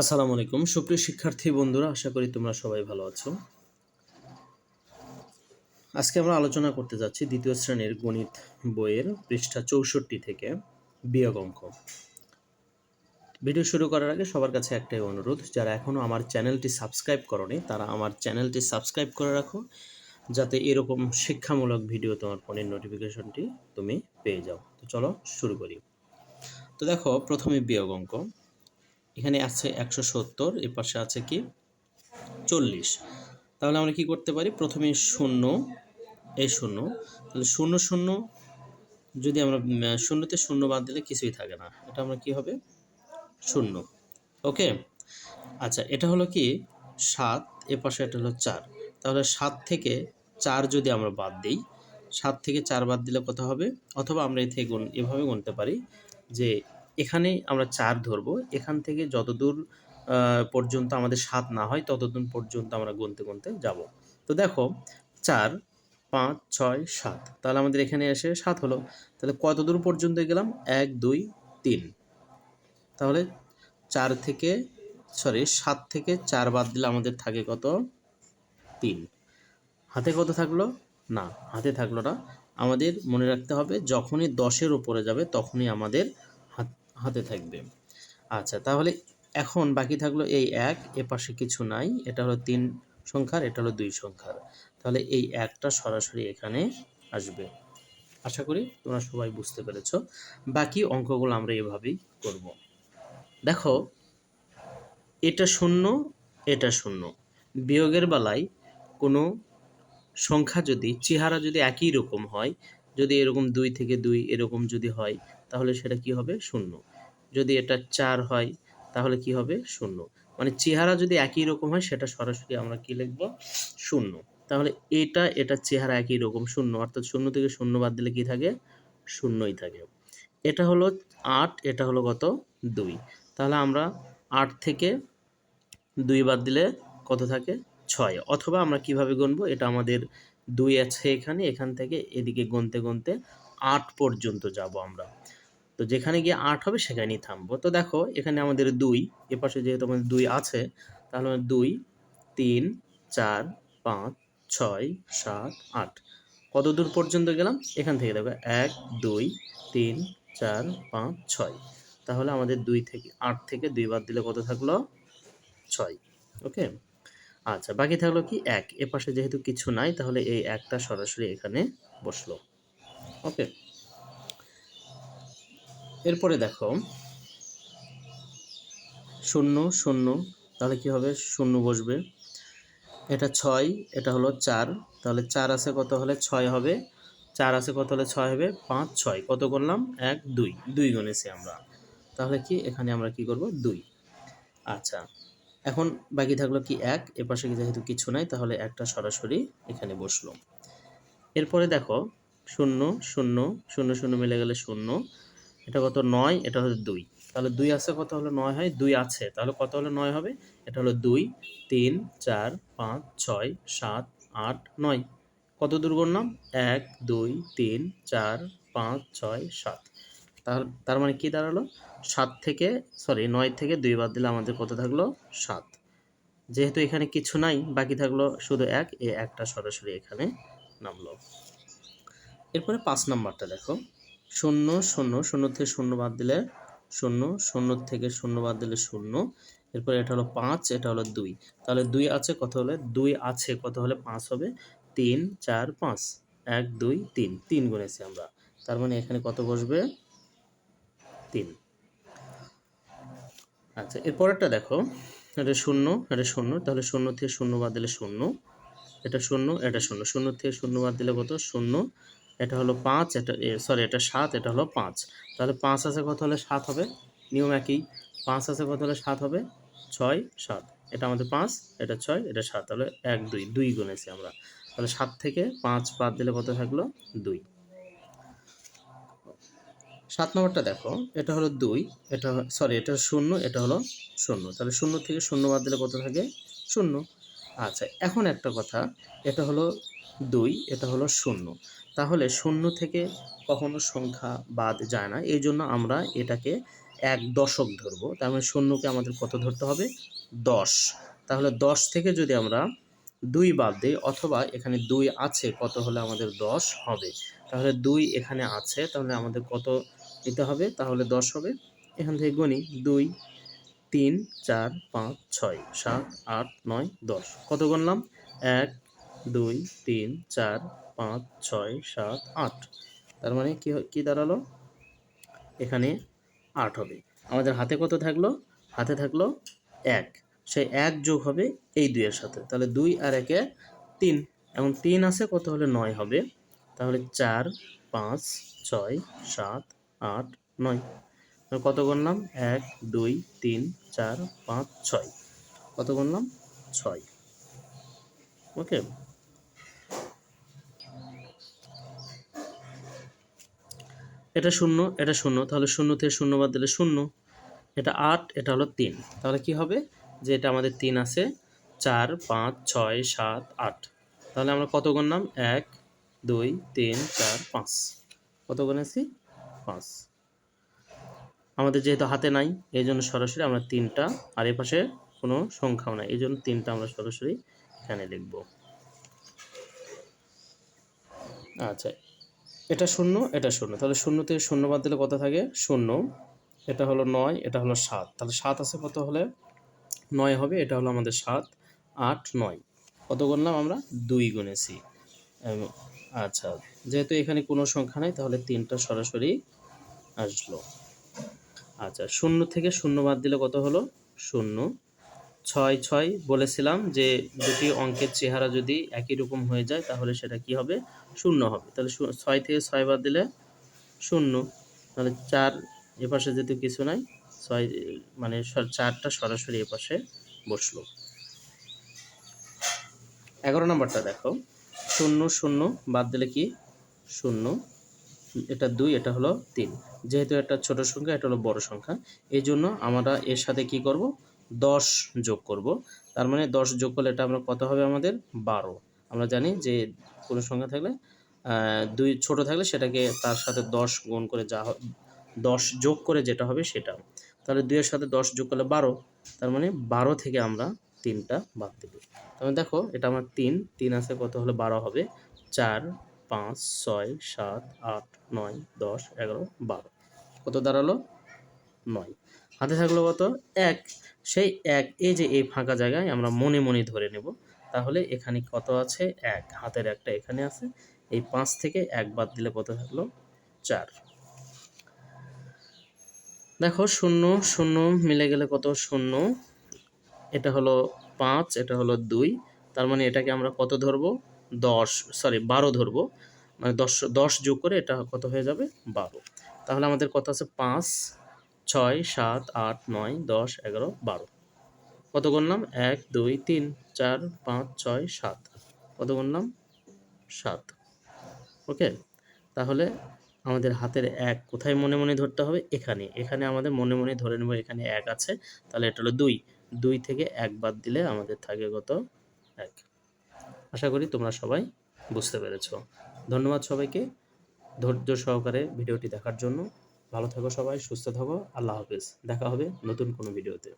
আসসালামু আলাইকুম। সুপ্রিয় শিক্ষার্থী বন্ধুরা, আশা করি তোমরা সবাই ভালো আছো। আজকে আমরা আলোচনা করতে যাচ্ছি দ্বিতীয় শ্রেণির গণিত বইয়ের পৃষ্ঠা চৌষট্টি থেকে বিয়োগ অঙ্ক। ভিডিও শুরু করার আগে সবার কাছে একটাই অনুরোধ, যারা এখনও আমার চ্যানেলটি সাবস্ক্রাইব করনি, তারা আমার চ্যানেলটি সাবস্ক্রাইব করে রাখো, যাতে এরকম শিক্ষামূলক ভিডিও তোমার ফোনের নোটিফিকেশনটি তুমি পেয়ে যাও। তো চলো শুরু করি। তো দেখো, প্রথমে বিয়োগ অঙ্ক। এখানে আছে একশো সত্তর এ পাশে আছে কি? চল্লিশ। তাহলে আমরা কি করতে পারি? প্রথমে শূন্য এই শূন্য। তাহলে শূন্য শূন্য, যদি আমরা শূন্যতে শূন্য বাদ দিলে কিছুই থাকে না। এটা আমরা কি হবে? শূন্য। ওকে? আচ্ছা এটা হলো কি? সাত এ পাশে এটা হলো চার। তাহলে সাত থেকে চার যদি আমরা বাদ দিই, সাত থেকে চার বাদ দিলে কত হবে? অথবা আমরা এ থেকে গুণ, এভাবে গুনতে পারি যে এখানে আমরা চার ধরবো। এখান থেকে যতদূর পর্যন্ত আমাদের সাত না হয় ততদূর পর্যন্ত আমরা গুনতে গুনতে যাব। তো দেখো, চার, পাঁচ, ছয়, সাত। তাহলে আমাদের এখানে এসে সাত হলো। তাহলে কত দূর পর্যন্ত গেলাম? এক, দুই, তিন। তাহলে চার থেকে সরি সাত থেকে চার বাদ দিলে আমাদের থাকে কত? তিন। হাতে কত থাকল? না, হাতে থাকল না। আমাদের মনে রাখতে হবে, যখনই দশের উপরে যাবে, তখনই আমাদের হাত থাকবে। আচ্ছা তাহলে এখন বাকি থাকল এই এক, এ পাশে কিছু নাই, এটা হলো তিন সংখ্যার, এটা হলো দুই সংখ্যার। তাহলে এই একটা সরাসরি এখানে আসবে। আশা করি তোমরা সবাই বুঝতে পেরেছ। বাকি অঙ্কগুলো আমরা এভাবেই করব। দেখো, এটা শূন্য এটা শূন্য। বিয়োগের বেলায় কোনো সংখ্যা যদি, চেহারা যদি একই রকম হয়, যদি এরকম দুই থেকে দুই, এরকম যদি হয় তাহলে সেটা কি হবে? শূন্য। যদি এটা চার হয়, তাহলে কি হবে? শূন্য। মানে চেহারা যদি একই রকম হয়, সেটা সরাসরি আমরা কি লিখব? শূন্য। তাহলে এটা এটা চেহারা একই রকম, শূন্য। অর্থাৎ শূন্য থেকে শূন্য বাদ দিলে কি থাকে? শূন্যই থাকে। এটা হলো আট, এটা হলো কত? দুই। তাহলে আমরা আট থেকে দুই বাদ দিলে কত থাকে? ছয়। অথবা আমরা কীভাবে গুনবো? এটা আমাদের দুই আছে এখানে, এখান থেকে এদিকে গুনতে গুনতে আট পর্যন্ত যাব আমরা। তো যেখানে গিয়ে আট হবে, সেখানেই থামবো। তো দেখো, এখানে আমাদের দুই, এপাশে যেহেতু আমাদের দুই আছে, তাহলে দুই, তিন, চার, পাঁচ, ছয়, সাত, আট। কত দূর পর্যন্ত গেলাম? এখান থেকে দেখো, এক, দুই, তিন, চার, পাঁচ, ছয়। তাহলে আমাদের দুই থেকে, আট থেকে দুই বাদ দিলে কত থাকল? ছয়। ওকে? আচ্ছা বাকি থাকল কি? এক। এ পাশে যেহেতু কিছু নাই, তাহলে এই একটা সরাসরি এখানে বসল। ওকে? এরপরে দেখো, শূন্য শূন্য, তাহলে কি হবে? শূন্য বসবে। এটা ছয়, এটা হলো চার, তাহলে চার আছে কত হলে ছয় হবে? চার আছে কত হলে ছয় হবে? পাঁচ, ছয়। কত করলাম? এক, দুই। দুই গুনেছি আমরা। তাহলে কি? এখানে আমরা কি করব? দুই। আচ্ছা এখন বাকি থাকল কি এক? এপাশে যেহেতু কিছু নাই, তাহলে একটা সরাসরি এখানে বসল। এরপরে দেখো, শূন্য শূন্য শূন্য শূন্য মিলে গেলে শূন্য। এটা কত নয়, এটা হলো দুই। তাহলে দুই আছে কত হলো নয় হয়? দুই আছে। তাহলে কত হলো নয় হবে? এটা হলো দুই, তিন, চার, পাঁচ, ছয়, সাত, আট, নয়। কত দূর করলাম এক, দুই, তিন, চার, পাঁচ, ছয়, সাত। তার তার মানে কি দাঁড়াল? সাত থেকে সরি নয় থেকে দুই বাদ দিলে আমাদের কত থাকল? সাত। যেহেতু এখানে কিছু নাই, বাকি থাকল শুধু এক, এ একটা সরাসরি এখানে নামলো। এরপরে পাঁচ নাম্বারটা দেখো। শূন্য শূন্য শূন্য থেকে শূন্য বাদ দিলে শূন্য শূন্য থেকে শূন্য বাদ দিলে শূন্য। এরপরে এটা হলো পাঁচ, এটা হলো দুই। তাহলে দুই আছে, কত হলে? দুই আছে, কত হলে? পাঁচ হবে। তিন, চার, পাঁচ। এক, দুই, তিন। তিন গুনেছি আমরা। তার মানে এখানে কত বসবে? তিন। আচ্ছা এরপরেরটা দেখো। এটা শূন্য এটা শূন্য। তাহলে শূন্য থেকে শূন্য বাদ দিলে শূন্য। এটা শূন্য এটা শূন্য। শূন্য থেকে শূন্য বাদ দিলে কত? শূন্য। এটা হলো পাঁচ, এটা সরি এটা সাত, এটা হলো পাঁচ। তাহলে পাঁচ আছে কত হলে সাত হবে? নিয়ম একই। পাঁচ আছে কত হলে সাত হবে? ছয়, সাত। এটা আমাদের পাঁচ, এটা ছয়, এটা সাত। তাহলে এক, দুই দুই গুনেছি আমরা। তাহলে সাত থেকে পাঁচ বাদ দিলে কত থাকল? দুই। সাত নম্বরটা দেখো, এটা হলো দুই, এটা সরি এটা শূন্য, এটা হলো শূন্য। তাহলে শূন্য থেকে শূন্য বাদ দিলে কত থাকে? শূন্য। আচ্ছা এখন একটা কথা, এটা হলো দুই, এটা হলো শূন্য। তাহলে শূন্য থেকে কখনো সংখ্যা বাদ যায় না। এই জন্য আমরা এটাকে এক দশক ধরবো। তার মানে শূন্যকে আমাদের কত ধরতে হবে? দশ। তাহলে দশ থেকে যদি আমরা দুই বাদ দিই, অথবা এখানে দুই আছে, কত হলে আমাদের দশ হবে? তাহলে দুই এখানে আছে, তাহলে আমাদের কত নিতে হবে? তাহলে দশ হবে। এখান থেকে গণি দুই, তিন, চার, পাঁচ, ছয়, সাত, আট, নয়, দশ। কত গণলাম এক দুই, তিন, চার, পাঁচ, ছয়, সাত, আট। তার মানে কি কি দাঁড়াল? এখানে আট হবে। আমাদের হাতে কত থাকল? হাতে থাকল এক। সেই এক যোগ হবে এই দুইয়ের সাথে। তাহলে দুই আর একে তিন। এখন তিন আছে কত হলে নয় হবে? তাহলে চার, পাঁচ, ছয়, সাত, আট, নয়। কত গণলাম এক, দুই, তিন, চার, পাঁচ, ছয়। কত গণলাম ছয়। ওকে? এটা শূন্য এটা শূন্য, তাহলে শূন্য থেকে শূন্য বাদ দিলে শূন্য, এটা আট, এটা হলো তিন। তাহলে কি হবে? যে এটা আমাদের তিন আছে, চার, পাঁচ, ছয়, সাত, আট। তাহলে আমরা কত গণলাম এক, দুই, তিন, চার, পাঁচ। কত গণেছি পাঁচ। আমাদের যেহেতু হাতে নাই, এই জন্য সরাসরি আমরা তিনটা, আর এ কোনো সংখ্যাও নাই। এই জন্য তিনটা আমরা সরাসরি এখানে লিখব। আচ্ছা এটা শূন্য এটা শূন্য। তাহলে শূন্য থেকে শূন্য বাদ দিলে কত থাকে? শূন্য। এটা হলো নয়, এটা হলো সাত। তাহলে সাত আছে কত হলে? নয় হবে, এটা হলো আমাদের সাত, আট, নয়। কত করলাম আমরা? দুই গুনেছি। আচ্ছা যেহেতু এখানে কোনো সংখ্যা নাই, তাহলে তিনটা সরাসরি আসলো। আচ্ছা শূন্য থেকে শূন্য বাদ দিলে কত হলো? শূন্য। ছয় ছয় বলেছিলাম যে দুটি অঙ্কের চেহারা যদি একই রকম হয়ে যায়, তাহলে সেটা কি হবে? শূন্য হবে। তাহলে ছয় থেকে ছয় বাদ দিলে শূন্য। তাহলে চার এপাশে যেহেতু কিছু নাই, ছয় মানে চারটা সরাসরি এপাশে বসল। এগারো নম্বরটা দেখো। শূন্য শূন্য বাদ দিলে কি? শূন্য। এটা দুই, এটা হলো তিন। যেহেতু একটা ছোট সংখ্যা, এটা হলো বড় সংখ্যা। এই জন্য আমরা এর সাথে কি করব? দশ যোগ করব। তার মানে দশ যোগ করলে এটা আমরা কত হবে আমাদের? বারো। আমরা জানি যে কোনো সংখ্যা থাকলে দুই ছোট থাকলে সেটাকে তার সাথে দশ গুণ করে যা দশ যোগ করে যেটা হবে সেটা। তাহলে দুইয়ের সাথে দশ যোগ করলে বারো। তার মানে বারো থেকে আমরা তিনটা বাদ দেব। তাহলে দেখো, এটা আমার তিন। তিন আছে, কত হলে বারো হবে? চার, পাঁচ, ছয়, সাত, আট, নয়, দশ, এগারো, বারো। কত দাঁড়াল? নয়। হাতে থাকল কত? এক। সেই এক, এই যে এই ফাঁকা জায়গায় আমরা মনে মনে ধরে নেব। তাহলে এখানে কত আছে? এক। হাতের একটা এখানে আছে। এই পাঁচ থেকে এক বাদ দিলে কত থাকল? চার। দেখো, শূন্য শূন্য মিলে গেলে কত? শূন্য। এটা হলো পাঁচ, এটা হলো দুই। তার মানে এটাকে আমরা কত ধরবো? দশ সরি বারো ধরবো। মানে দশ দশ যোগ করে এটা কত হয়ে যাবে? বারো। তাহলে আমাদের কত আছে? পাঁচ। ছয়, সাত, আট, নয়, দশ, এগারো, বারো। কত গুনলাম এক, দুই, তিন, চার, পাঁচ, ছয়, সাত। কত গুনলাম সাত। ওকে? তাহলে আমাদের হাতের এক কোথায় মনে মনে ধরতে হবে? এখানে। এখানে আমাদের মনে মনে ধরে নেব এখানে এক আছে। তাহলে এটা হলো দুই। দুই থেকে এক বাদ দিলে আমাদের থাকে কত? এক। আশা করি তোমরা সবাই বুঝতে পেরেছ। ধন্যবাদ সবাইকে ধৈর্য সহকারে ভিডিওটি দেখার জন্য। ভালো থাকো সবাই সুস্থ থাকো আল্লাহ হাফেজ। দেখা হবে নতুন কোনো ভিডিওতে।